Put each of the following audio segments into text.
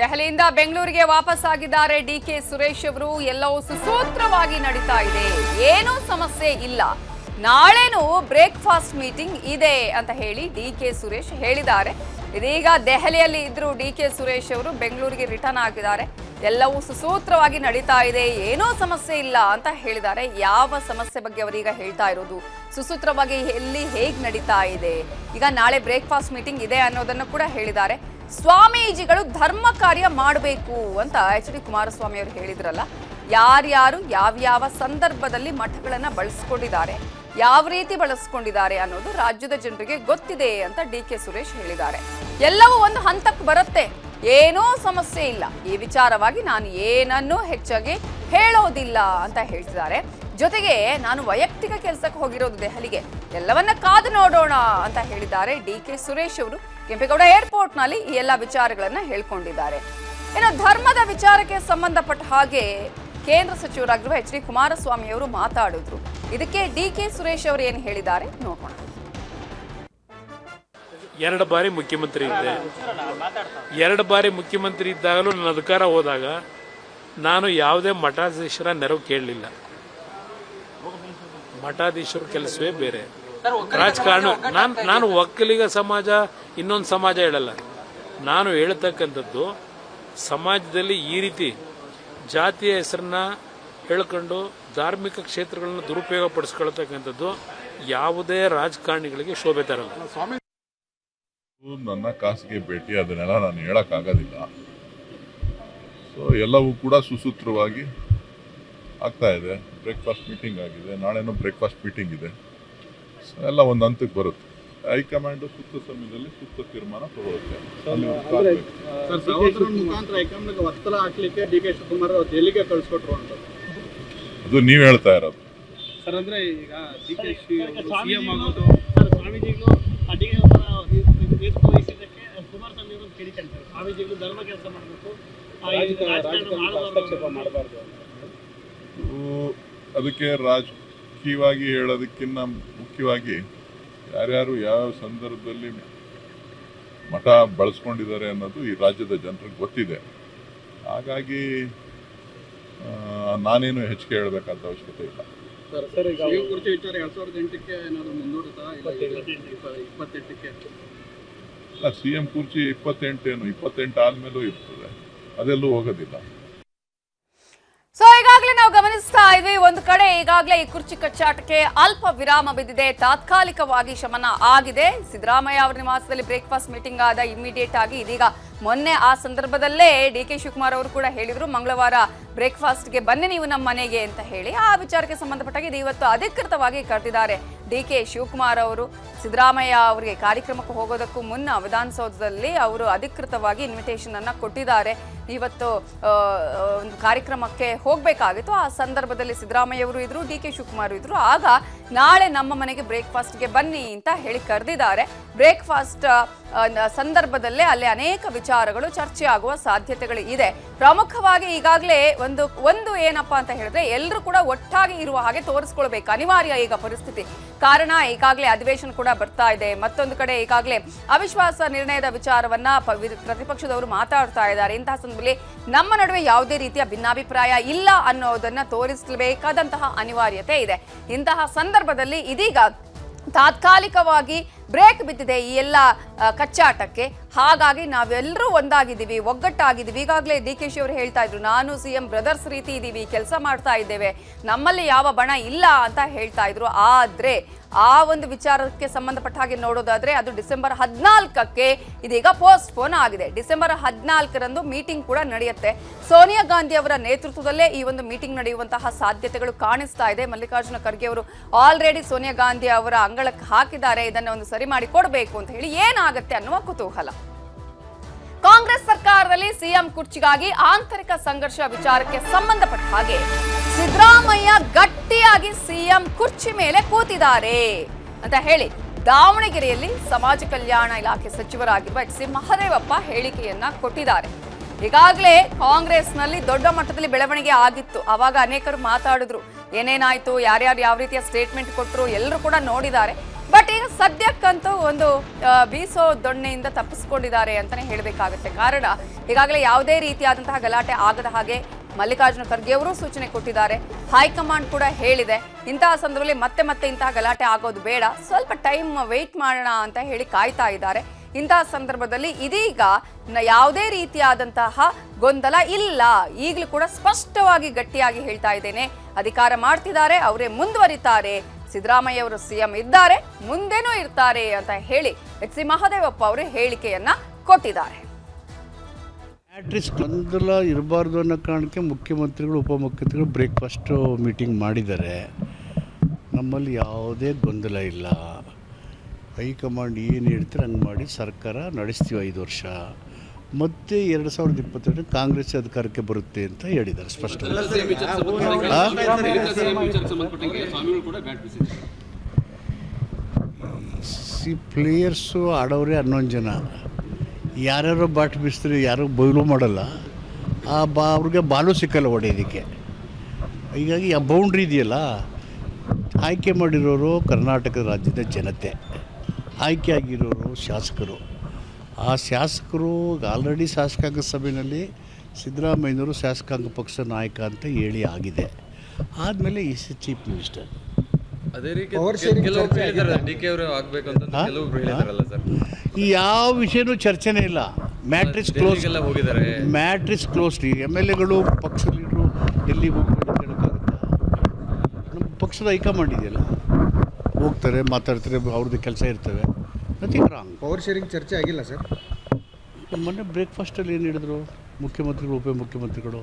ದೆಹಲಿಯಿಂದ ಬೆಂಗಳೂರಿಗೆ ವಾಪಸ್ ಆಗಿದ್ದಾರೆ ಡಿ ಕೆ ಸುರೇಶ್ ಅವರು. ಎಲ್ಲವೂ ಸುಸೂತ್ರವಾಗಿ ನಡೀತಾ ಇದೆ. ಏನೂ ಸಮಸ್ಯೆ ಇಲ್ಲ. ನಾಳೆನೂ ಬ್ರೇಕ್ಫಾಸ್ಟ್ ಮೀಟಿಂಗ್ ಇದೆ ಅಂತ ಹೇಳಿ ಡಿ ಕೆ ಸುರೇಶ್ ಹೇಳಿದ್ದಾರೆ. ಇದೀಗ ದೆಹಲಿಯಲ್ಲಿ ಇದ್ರು ಡಿ ಕೆ ಸುರೇಶ್ ಅವರು ಬೆಂಗಳೂರಿಗೆ ರಿಟರ್ನ್ ಆಗಿದ್ದಾರೆ. ಎಲ್ಲವೂ ಸುಸೂತ್ರವಾಗಿ ನಡೀತಾ ಇದೆ. ಏನೂ ಸಮಸ್ಯೆ ಇಲ್ಲ ಅಂತ ಹೇಳಿದ್ದಾರೆ. ಯಾವ ಸಮಸ್ಯೆ ಬಗ್ಗೆ ಅವರೀಗ ಹೇಳ್ತಾ ಇರೋದು? ಸುಸೂತ್ರವಾಗಿ ಎಲ್ಲಿ ಹೇಗೆ ನಡೀತಾ ಇದೆ? ಈಗ ನಾಳೆ ಬ್ರೇಕ್ಫಾಸ್ಟ್ ಮೀಟಿಂಗ್ ಇದೆ ಅನ್ನೋದನ್ನು ಕೂಡ ಹೇಳಿದ್ದಾರೆ. ಸ್ವಾಮೀಜಿಗಳು ಧರ್ಮ ಕಾರ್ಯ ಮಾಡಬೇಕು ಅಂತ ಎಚ್ ಡಿ ಕುಮಾರಸ್ವಾಮಿ ಅವರು ಹೇಳಿದ್ರಲ್ಲ, ಯಾರ್ಯಾರು ಯಾವ್ಯಾವ ಸಂದರ್ಭದಲ್ಲಿ ಮಠಗಳನ್ನ ಬಳಸ್ಕೊಂಡಿದ್ದಾರೆ, ಯಾವ ರೀತಿ ಬಳಸ್ಕೊಂಡಿದ್ದಾರೆ ಅನ್ನೋದು ರಾಜ್ಯದ ಜನರಿಗೆ ಗೊತ್ತಿದೆ ಅಂತ ಡಿ ಕೆ ಸುರೇಶ್ ಹೇಳಿದ್ದಾರೆ. ಎಲ್ಲವೂ ಒಂದು ಹಂತಕ್ಕೆ ಬರುತ್ತೆ. ಏನೋ ಸಮಸ್ಯೆ ಇಲ್ಲ. ಈ ವಿಚಾರವಾಗಿ ನಾನು ಏನನ್ನೂ ಹೆಚ್ಚಾಗಿ ಹೇಳೋದಿಲ್ಲ ಅಂತ ಹೇಳ್ತಿದ್ದಾರೆ. ಜೊತೆಗೆ ನಾನು ವೈಯಕ್ತಿಕ ಕೆಲಸಕ್ಕೆ ಹೋಗಿರೋದು ದೆಹಲಿಗೆ. ಎಲ್ಲವನ್ನ ಕಾದು ನೋಡೋಣ ಅಂತ ಹೇಳಿದ್ದಾರೆ ಡಿ ಕೆ ಸುರೇಶ್ ಅವರು. ಕೆಂಪೇಗೌಡ ಏರ್ಪೋರ್ಟ್ನಲ್ಲಿ ಈ ಎಲ್ಲ ವಿಚಾರಗಳನ್ನ ಹೇಳ್ಕೊಂಡಿದ್ದಾರೆ. ಇನ್ನು ಧರ್ಮದ ವಿಚಾರಕ್ಕೆ ಸಂಬಂಧಪಟ್ಟ ಹಾಗೆ ಕೇಂದ್ರ ಸಚಿವರಾಗಿರುವ ಎಚ್ ಡಿ ಕುಮಾರಸ್ವಾಮಿ ಅವರು ಮಾತಾಡಿದ್ರು. ಇದಕ್ಕೆ ಡಿ ಕೆ ಸುರೇಶ್ ಅವರು ಏನು ಹೇಳಿದ್ದಾರೆ ನೋಡೋಣ. ಎರಡು ಬಾರಿ ಮುಖ್ಯಮಂತ್ರಿ ಇದ್ದೆ. ಎರಡು ಬಾರಿ ಮುಖ್ಯಮಂತ್ರಿ ಇದ್ದಾಗಲೂ ನನ್ನ ಅಧಿಕಾರ ಹೋದಾಗ ನಾನು ಯಾವುದೇ ಮಠಾಧೀಶರ ನೆರವು ಕೇಳಲಿಲ್ಲ. ಮಠಾಧೀಶರ ಕೆಲಸವೇ ಬೇರೆ. ರಾಜಕಾರಣ ನಾನು ನಾನು ಒಕ್ಕಲಿಗ ಸಮಾಜ ಇನ್ನೊಂದು ಸಮಾಜ ಹೇಳಲ್ಲ. ನಾನು ಹೇಳ್ತಕ್ಕಂಥದ್ದು ಸಮಾಜದಲ್ಲಿ ಈ ರೀತಿ ಜಾತಿಯ ಹೆಸರನ್ನ ಹೇಳ್ಕೊಂಡು ಧಾರ್ಮಿಕ ಕ್ಷೇತ್ರಗಳನ್ನ ದುರುಪಯೋಗ ಪಡಿಸ್ಕೊಳ್ತಕ್ಕಂಥದ್ದು ಯಾವುದೇ ರಾಜಕಾರಣಿಗಳಿಗೆ ಶೋಭೆ ತರಲ್ಲ. ಸ್ವಾಮಿ ನನ್ನ ಖಾಸಗಿ ಭೇಟಿ ಅದನ್ನೆಲ್ಲ ನಾನು ಹೇಳೋಕ್ಕಾಗೋದಿಲ್ಲ. ಸೊ ಎಲ್ಲವೂ ಕೂಡ ಸುಸೂತ್ರವಾಗಿ ಆಗ್ತಾ ಇದೆ. ಬ್ರೇಕ್ಫಾಸ್ಟ್ ಮೀಟಿಂಗ್ ಆಗಿದೆ. ನಾಳೆನೂ ಬ್ರೇಕ್ಫಾಸ್ಟ್ ಮೀಟಿಂಗ್ ಇದೆ. ಎಲ್ಲ ಒಂದು ಹಂತಕ್ಕೆ ಬರುತ್ತೆ. ಹೈಕಮಾಂಡ್ ಸೂಕ್ತ ಸಮಯದಲ್ಲಿ ಸೂಕ್ತ ತೀರ್ಮಾನ ತಗೊಳುತ್ತೆ ಒತ್ತಡ ಹಾಕ್ಲಿಕ್ಕೆ ಡಿ ಕೆ ಶಿವಕುಮಾರ್ ದೆಹಲಿಗೆ ಕಳಿಸ್ಕೊಟ್ರು ಅಂತ. ಅದು ನೀವು ಹೇಳ್ತಾ ಇರೋದು. ಸರ್ ಅಂದ್ರೆ ಈಗ ಡಿ ಕೆ ಶಿ ಸಿಎಂ ಆಗೋದು. ಸರ್ ಸ್ವಾಮೀಜಿಗಳು ಅಡಿಗೆ ವಹಿಸಿದ್ದಕ್ಕೆ ಕುಮಾರಸ್ವಾಮಿ ಅವರು ಕೇಳಿಕೊಂತಾರೆ ಸ್ವಾಮೀಜಿಗಳು ಧರ್ಮ ಕೆಲಸ ಮಾಡಬೇಕು. ಹಸ್ತಕ್ಷೇಪ ಮಾಡಬಾರ್ದು ರಾಜಕೀಯವಾಗಿ ಹೇಳೋದಕ್ಕಿಂತ ಮುಖ್ಯವಾಗಿ ಯಾರ್ಯಾರು ಯಾವ ಸಂದರ್ಭದಲ್ಲಿ ಮಠ ಬಳಸ್ಕೊಂಡಿದ್ದಾರೆ ಅನ್ನೋದು ಈ ರಾಜ್ಯದ ಜನರಿಗೆ ಗೊತ್ತಿದೆ. ಹಾಗಾಗಿ ಆ, ನಾನೇನು ಹೆಚ್ಚಿಗೆ ಹೇಳಬೇಕಾದ ಅವಶ್ಯಕತೆ ಇಲ್ಲ ಸಿ ಎಂ ಕುರ್ಚಿ ಇಪ್ಪತ್ತೆಂಟೇನು ಇಪ್ಪತ್ತೆಂಟು ಆದ್ಮೇಲೂ ಇರ್ತದೆ. ಅದೆಲ್ಲೂ ಹೋಗೋದಿಲ್ಲ. ಗಮನಿಸ್ತಾ ಇದ್ವಿ ಒಂದು ಕಡೆ ಈಗಾಗಲೇ ಈ ಕುರ್ಚಿ ಕಚ್ಚಾಟಕ್ಕೆ ಅಲ್ಪ ವಿರಾಮ ಬಿದ್ದಿದೆ. ತಾತ್ಕಾಲಿಕವಾಗಿ ಶಮನ ಆಗಿದೆ. ಸಿದ್ದರಾಮಯ್ಯ ಅವರ ನಿವಾಸದಲ್ಲಿ ಬ್ರೇಕ್ಫಾಸ್ಟ್ ಮೀಟಿಂಗ್ ಆದ ಇಮಿಡಿಯೇಟ್ ಆಗಿ ಇದೀಗ ಮೊನ್ನೆ ಆ ಸಂದರ್ಭದಲ್ಲೇ ಡಿ ಕೆ ಶಿವಕುಮಾರ್ ಅವರು ಕೂಡ ಹೇಳಿದ್ರು, ಮಂಗಳವಾರ ಬ್ರೇಕ್ಫಾಸ್ಟ್ಗೆ ಬನ್ನಿ ನೀವು ನಮ್ಮ ಮನೆಗೆ ಅಂತ ಹೇಳಿ. ಆ ವಿಚಾರಕ್ಕೆ ಸಂಬಂಧಪಟ್ಟಾಗಿ ಇದು ಇವತ್ತು ಅಧಿಕೃತವಾಗಿ ಕರೆದಿದ್ದಾರೆ. ಡಿ ಕೆ ಶಿವಕುಮಾರ್ ಅವರು ಸಿದ್ದರಾಮಯ್ಯ ಅವರಿಗೆ ಕಾರ್ಯಕ್ರಮಕ್ಕೆ ಹೋಗೋದಕ್ಕೂ ಮುನ್ನ ವಿಧಾನಸೌಧದಲ್ಲಿ ಅವರು ಅಧಿಕೃತವಾಗಿ ಇನ್ವಿಟೇಷನ್ ಅನ್ನ ಕೊಟ್ಟಿದ್ದಾರೆ. ಇವತ್ತು ಒಂದು ಕಾರ್ಯಕ್ರಮಕ್ಕೆ ಹೋಗಬೇಕಾಗಿತ್ತು. ಆ ಸಂದರ್ಭದಲ್ಲಿ ಸಿದ್ದರಾಮಯ್ಯ ಅವರು ಇದ್ರು, ಡಿ ಕೆ ಶಿವಕುಮಾರ್ ಇದ್ರು. ಆಗ ನಾಳೆ ನಮ್ಮ ಮನೆಗೆ ಬ್ರೇಕ್ಫಾಸ್ಟ್ಗೆ ಬನ್ನಿ ಅಂತ ಹೇಳಿ ಕರೆದಿದ್ದಾರೆ. ಬ್ರೇಕ್ಫಾಸ್ಟ್ ಸಂದರ್ಭದಲ್ಲೇ ಅಲ್ಲಿ ಅನೇಕ ವಿಚಾರಗಳು ಚರ್ಚೆ ಆಗುವ ಸಾಧ್ಯತೆಗಳು ಇದೆ ಪ್ರಮುಖವಾಗಿ ಈಗಾಗಲೇ ಒಂದು ಒಂದು ಏನಪ್ಪಾ ಅಂತ ಹೇಳಿದ್ರೆ ಎಲ್ಲರೂ ಕೂಡ ಒಟ್ಟಾಗಿ ಇರುವ ಹಾಗೆ ತೋರಿಸ್ಕೊಳ್ಬೇಕು. ಅನಿವಾರ್ಯ ಈಗ ಪರಿಸ್ಥಿತಿ. ಕಾರಣ ಈಗಾಗಲೇ ಅಧಿವೇಶನ ಕೂಡ ಬರ್ತಾ ಇದೆ. ಮತ್ತೊಂದು ಕಡೆ ಈಗಾಗಲೇ ಅವಿಶ್ವಾಸ ನಿರ್ಣಯದ ವಿಚಾರವನ್ನ ಪ್ರತಿಪಕ್ಷದವರು ಮಾತಾಡ್ತಾ ಇದ್ದಾರೆ. ಇಂತಹ ಸಂದರ್ಭದಲ್ಲಿ ನಮ್ಮ ನಡುವೆ ಯಾವುದೇ ರೀತಿಯ ಭಿನ್ನಾಭಿಪ್ರಾಯ ಇಲ್ಲ ಅನ್ನೋದನ್ನ ತೋರಿಸಬೇಕಾದಂತಹ ಅನಿವಾರ್ಯತೆ ಇದೆ. ಇಂತಹ ಸಂದರ್ಭದಲ್ಲಿ ಇದೀಗ ತಾತ್ಕಾಲಿಕವಾಗಿ ಬ್ರೇಕ್ ಬಿದ್ದಿದೆ ಈ ಎಲ್ಲ ಕಚ್ಚಾಟಕ್ಕೆ. ಹಾಗಾಗಿ ನಾವೆಲ್ಲರೂ ಒಂದಾಗಿದ್ದೀವಿ, ಒಗ್ಗಟ್ಟಾಗಿದ್ದೀವಿ. ಈಗಾಗಲೇ ಡಿ ಕೆ ಶಿ ಅವರು ಹೇಳ್ತಾ ಇದ್ರು, ನಾನು ಸಿ ಎಂ ಬ್ರದರ್ಸ್ ರೀತಿ ಇದ್ದೀವಿ ಕೆಲಸ ಮಾಡ್ತಾ ಇದ್ದೇವೆ. ನಮ್ಮಲ್ಲಿ ಯಾವ ಬಣ ಇಲ್ಲ ಅಂತ ಹೇಳ್ತಾ ಇದ್ರು. ಆದರೆ ಆ ಒಂದು ವಿಚಾರಕ್ಕೆ ಸಂಬಂಧಪಟ್ಟ ಹಾಗೆ ನೋಡೋದಾದ್ರೆ ಅದು ಡಿಸೆಂಬರ್ ಹದಿನಾಲ್ಕಕ್ಕೆ ಇದೀಗ ಪೋಸ್ಟ್ ಪೋನ್ ಆಗಿದೆ. ಡಿಸೆಂಬರ್ ಹದಿನಾಲ್ಕರಂದು ಮೀಟಿಂಗ್ ಕೂಡ ನಡೆಯುತ್ತೆ. ಸೋನಿಯಾ ಗಾಂಧಿ ಅವರ ನೇತೃತ್ವದಲ್ಲೇ ಈ ಒಂದು ಮೀಟಿಂಗ್ ನಡೆಯುವಂತಹ ಸಾಧ್ಯತೆಗಳು ಕಾಣಿಸ್ತಾ ಇದೆ. ಮಲ್ಲಿಕಾರ್ಜುನ ಖರ್ಗೆ ಅವರು ಆಲ್ರೆಡಿ ಸೋನಿಯಾ ಗಾಂಧಿ ಅವರ ಅಂಗಳಕ್ಕೆ ಹಾಕಿದ್ದಾರೆ. ಇದನ್ನು ಒಂದು ಸರಿ ಮಾಡಿ ಕೊಡಬೇಕು ಅಂತ ಹೇಳಿ ಏನಾಗುತ್ತೆ ಅನ್ನುವ ಕುತೂಹಲ. ಕಾಂಗ್ರೆಸ್ ಸರ್ಕಾರದಲ್ಲಿ ಸಿಎಂ ಕುರ್ಚಿಗಾಗಿ ಆಂತರಿಕ ಸಂಘರ್ಷ ವಿಚಾರಕ್ಕೆ ಸಂಬಂಧಪಟ್ಟ ಹಾಗೆ ಸಿದ್ದರಾಮಯ್ಯ ಗಟ್ಟಿಯಾಗಿ ಸಿಎಂ ಕುರ್ಚಿ ಮೇಲೆ ಕೂತಿದ್ದಾರೆ ಅಂತ ಹೇಳಿ ದಾವಣಗೆರೆಯಲ್ಲಿ ಸಮಾಜ ಕಲ್ಯಾಣ ಇಲಾಖೆ ಸಚಿವರಾಗಿರುವ ಎಚ್ ಸಿ ಮಹದೇವಪ್ಪ ಹೇಳಿಕೆಯನ್ನ ಕೊಟ್ಟಿದ್ದಾರೆ. ಈಗಾಗಲೇ ಕಾಂಗ್ರೆಸ್ನಲ್ಲಿ ದೊಡ್ಡ ಮಟ್ಟದಲ್ಲಿ ಬೆಳವಣಿಗೆ ಆಗಿತ್ತು. ಅವಾಗ ಅನೇಕರು ಮಾತಾಡಿದ್ರು, ಏನೇನಾಯ್ತು, ಯಾರ್ಯಾರು ಯಾವ ರೀತಿಯ ಸ್ಟೇಟ್ಮೆಂಟ್ ಕೊಟ್ಟರು ಎಲ್ಲರೂ ಕೂಡ ನೋಡಿದ್ದಾರೆ. ಬಟ್ ಈಗ ಸದ್ಯಕ್ಕಂತೂ ಒಂದು ಬೀಸೋ ದೊಣ್ಣೆಯಿಂದ ತಪ್ಪಿಸ್ಕೊಂಡಿದ್ದಾರೆ ಅಂತಾನೆ ಹೇಳಬೇಕಾಗುತ್ತೆ. ಕಾರಣ, ಈಗಾಗಲೇ ಯಾವುದೇ ರೀತಿಯಾದಂತಹ ಗಲಾಟೆ ಆಗದ ಹಾಗೆ ಮಲ್ಲಿಕಾರ್ಜುನ ಖರ್ಗೆ ಸೂಚನೆ ಕೊಟ್ಟಿದ್ದಾರೆ. ಹೈಕಮಾಂಡ್ ಕೂಡ ಹೇಳಿದೆ, ಇಂತಹ ಸಂದರ್ಭದಲ್ಲಿ ಮತ್ತೆ ಮತ್ತೆ ಇಂತಹ ಗಲಾಟೆ ಆಗೋದು ಬೇಡ, ಸ್ವಲ್ಪ ಟೈಮ್ ವೆಯ್ಟ್ ಮಾಡೋಣ ಅಂತ ಹೇಳಿ ಕಾಯ್ತಾ ಇದ್ದಾರೆ. ಇಂತಹ ಸಂದರ್ಭದಲ್ಲಿ ಇದೀಗ ಯಾವುದೇ ರೀತಿಯಾದಂತಹ ಗೊಂದಲ ಇಲ್ಲ. ಈಗಲೂ ಕೂಡ ಸ್ಪಷ್ಟವಾಗಿ ಗಟ್ಟಿಯಾಗಿ ಹೇಳ್ತಾ ಇದ್ದೇನೆ. ಅಧಿಕಾರ ಮಾಡ್ತಿದ್ದಾರೆ, ಅವರೇ ಮುಂದುವರಿತಾರೆ. ಸಿದ್ದರಾಮಯ್ಯ ಅವರು ಸಿಎಂ ಇದ್ದಾರೆ, ಮುಂದೇನೂ ಇರ್ತಾರೆ ಅಂತ ಹೇಳಿ ಎಚ್ ಸಿ ಮಹದೇವಪ್ಪ ಅವರು ಹೇಳಿಕೆಯನ್ನ ಕೊಟ್ಟಿದ್ದಾರೆ. ಗೊಂದಲ ಇರಬಾರ್ದು ಅನ್ನೋ ಕಾರಣಕ್ಕೆ ಮುಖ್ಯಮಂತ್ರಿಗಳು ಉಪಮುಖ್ಯಮಂತ್ರಿಗಳು ಬ್ರೇಕ್ಫಾಸ್ಟು ಮೀಟಿಂಗ್ ಮಾಡಿದ್ದಾರೆ. ನಮ್ಮಲ್ಲಿ ಯಾವುದೇ ಗೊಂದಲ ಇಲ್ಲ. ಹೈಕಮಾಂಡ್ ಏನು ಹೇಳ್ತಾರೆ ಹಂಗೆ ಮಾಡಿ ಸರ್ಕಾರ ನಡೆಸ್ತೀವಿ ಐದು ವರ್ಷ. ಮತ್ತೆ ಎರಡು ಸಾವಿರದ ಇಪ್ಪತ್ತೆರಡು ಕಾಂಗ್ರೆಸ್ ಅಧಿಕಾರಕ್ಕೆ ಬರುತ್ತೆ ಅಂತ ಹೇಳಿದ್ದಾರೆ ಸ್ಪಷ್ಟ ಸಿ ಪ್ಲೇಯರ್ಸು ಆಡೋರೇ ಹನ್ನೊಂದು ಜನ. ಯಾರ್ಯಾರು ಬಾಟ್ ಬೀಸ್ತಾರೆ ಯಾರು ಬಯಲು ಮಾಡಲ್ಲ. ಆ ಬಾ ಅವ್ರಿಗೆ ಬಾಲು ಸಿಕ್ಕಲ್ಲ ಹೊಡೆಯೋದಕ್ಕೆ. ಹೀಗಾಗಿ ಆ ಬೌಂಡ್ರಿ ಇದೆಯಲ್ಲ ಆಯ್ಕೆ ಮಾಡಿರೋರು ಕರ್ನಾಟಕ ರಾಜ್ಯದ ಜನತೆ. ಆಯ್ಕೆ ಆಗಿರೋರು ಶಾಸಕರು. ಆ ಶಾಸಕರು ಆಲ್ರೆಡಿ ಶಾಸಕಾಂಗ ಸಭೆಯಲ್ಲಿ ಸಿದ್ದರಾಮಯ್ಯನವರು ಶಾಸಕಾಂಗ ಪಕ್ಷ ನಾಯಕ ಅಂತ ಹೇಳಿ ಆಗಿದೆ. ಆದಮೇಲೆ ಈಸ್ ಚೀಫ್ ಮಿನಿಸ್ಟರ್. ಅದೇ ರೀತಿ ಡಿ ಕೆ ಅವರು ಆಗ್ಬೇಕು ಅಂತ ಕೆಲವೊಬ್ರು ಹೇಳಿದಾರಲ್ಲ ಸರ್. ಈ ಯಾವ ವಿಷಯನೂ ಚರ್ಚೆನೇ ಇಲ್ಲ. ಮ್ಯಾಟ್ರಿಕ್ಸ್ ಕ್ಲೋಸ್ ಎಲ್ಲ ಹೋಗಿದ್ದಾರೆ. ಮ್ಯಾಟ್ರಿಕ್ಸ್ ಕ್ಲೋಸ್ ಎಂ ಎಲ್ ಎಗಳು ಪಕ್ಷ ಲೀಡ್ರು ಎಲ್ಲಿಗೆ ಹೋಗ್ಬೇಕು ಹೇಳೋಕ್ಕಾಗುತ್ತಾ? ನಮ್ಮ ಪಕ್ಷದ ಹೈಕಮಾಂಡ್ ಇದೆಯಲ್ಲ? ಹೋಗ್ತಾರೆ ಮಾತಾಡ್ತಾರೆ ಅವ್ರದ್ದು ಕೆಲಸ ಇರ್ತವೆ. ನಥಿಂಗ್ ರಾಂಗ್ ಪವರ್ ಶೇರಿಂಗ್ ಚರ್ಚೆ ಆಗಿಲ್ಲ ಸರ್. ಮೊನ್ನೆ ಬ್ರೇಕ್ಫಾಸ್ಟಲ್ಲಿ ಏನು ಹೇಳಿದ್ರು? ಮುಖ್ಯಮಂತ್ರಿಗಳು ಉಪಮುಖ್ಯಮಂತ್ರಿಗಳು.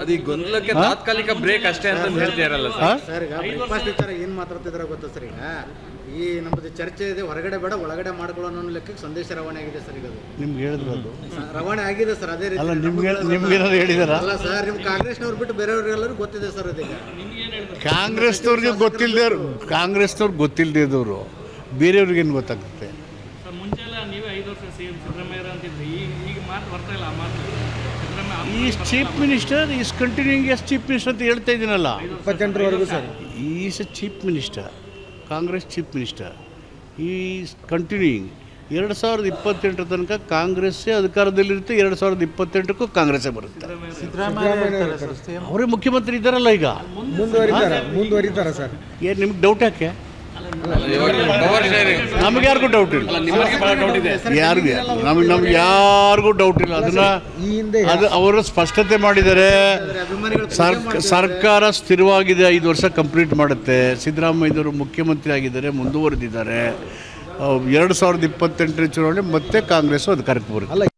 ಅದು ಈ ಗೊಂದಲಕ್ಕೆ ತಾತ್ಕಾಲಿಕ ಬ್ರೇಕ್ ಅಷ್ಟೇ ಅಂತ ಹೇಳ್ತಿದಾರಲ್ಲ ಸರ್. ಈಗ ಬ್ರೇಕ್ಫಾಸ್ಟ್ ವಿಚಾರ ಏನು ಮಾತಾಡ್ತಿದಾರೆ ಗೊತ್ತಾ ಸರ್ ಈಗ? ಈ ನಮ್ಮದು ಚರ್ಚೆ ಇದೆ ಹೊರಗಡೆ ಬೇಡ ಒಳಗಡೆ ಮಾಡ್ಕೊಳ್ಳೋ ಅನ್ನೋ ಲೆಕ್ಕಕ್ಕೆ ಸಂದೇಶ ರವಾನೆ ಆಗಿದೆ ಸರ್ ಈಗ ಅದು. ನಿಮ್ಗೆ ಹೇಳಿದ್ರು ಅದು. ರವಾನೆ ಆಗಿದೆ ಸರ್ ಅದೇ ರೀತಿ ಅಲ್ಲ ನಿಮ್ಗೆ ಏನಾದ್ರು ಹೇಳಿದಾರ? ಅಲ್ಲ ಸರ್ ನಿಮ್ಮ ಕಾಂಗ್ರೆಸ್ನವ್ರು ಬಿಟ್ಟು ಬೇರೆಯವ್ರಿಗೆಲ್ಲರೂ ಗೊತ್ತಿದೆ ಸರ್ ಅದೀಗ ಕಾಂಗ್ರೆಸ್ನವ್ರಿಗೆ ಗೊತ್ತಿಲ್ಲದೆ ಕಾಂಗ್ರೆಸ್ನವ್ರು ಗೊತ್ತಿಲ್ಲದೆ ಇದ್ದವರು. ಬೇರೆಯವ್ರಿಗೇನು ಗೊತ್ತಾಗುತ್ತೆ? Is chief minister is continuing as chief minister ಅಂತ ಹೇಳ್ತಾ ಇದ್ದೀನಲ್ಲ. ಇಪ್ಪತ್ತೆಂಟರವರೆಗೂ sir. Is a chief minister Congress chief minister. Is continuing ಎರಡು ಸಾವಿರದ ಇಪ್ಪತ್ತೆಂಟರ ತನಕ ಕಾಂಗ್ರೆಸ್ಸೇ ಅಧಿಕಾರದಲ್ಲಿರುತ್ತೆ ಎರಡು ಸಾವಿರದ ಇಪ್ಪತ್ತೆಂಟಕ್ಕೂ ಕಾಂಗ್ರೆಸ್ಸೇ ಬರುತ್ತೆ. ಅವರೇ ಮುಖ್ಯಮಂತ್ರಿ ಇದ್ದಾರಲ್ಲ ಈಗ? ಮುಂದುವರಿತಾರೆ ಮುಂದುವರಿತಾರೆ ಸರ್. ಏನು ನಿಮ್ಗೆ ಡೌಟ್ ಯಾಕೆ? ನಮ್ಗೆ ಯಾರಿಗೂ ಡೌಟ್ ಇಲ್ಲ. ಯಾರಿಗೆ ನಮ್ಗೆ ನಮ್ಗೆ ಯಾರಿಗೂ ಡೌಟ್ ಇಲ್ಲ. ಅದನ್ನ ಅದು ಅವರು ಸ್ಪಷ್ಟತೆ ಮಾಡಿದರೆ ಸರ್ಕಾರ ಸ್ಥಿರವಾಗಿದೆ ಐದು ವರ್ಷ ಕಂಪ್ಲೀಟ್ ಮಾಡುತ್ತೆ. ಸಿದ್ದರಾಮಯ್ಯನವರು ಮುಖ್ಯಮಂತ್ರಿ ಆಗಿದ್ದಾರೆ ಮುಂದುವರೆದಿದ್ದಾರೆ. ಎರಡು ಸಾವಿರದ ಇಪ್ಪತ್ತೆಂಟರ ಚುನಾವಣೆ ಮತ್ತೆ ಕಾಂಗ್ರೆಸ್ ಅಧಿಕಾರಕ್ಕೆ ಬರುತ್ತೆ. ಅಲ್ಲ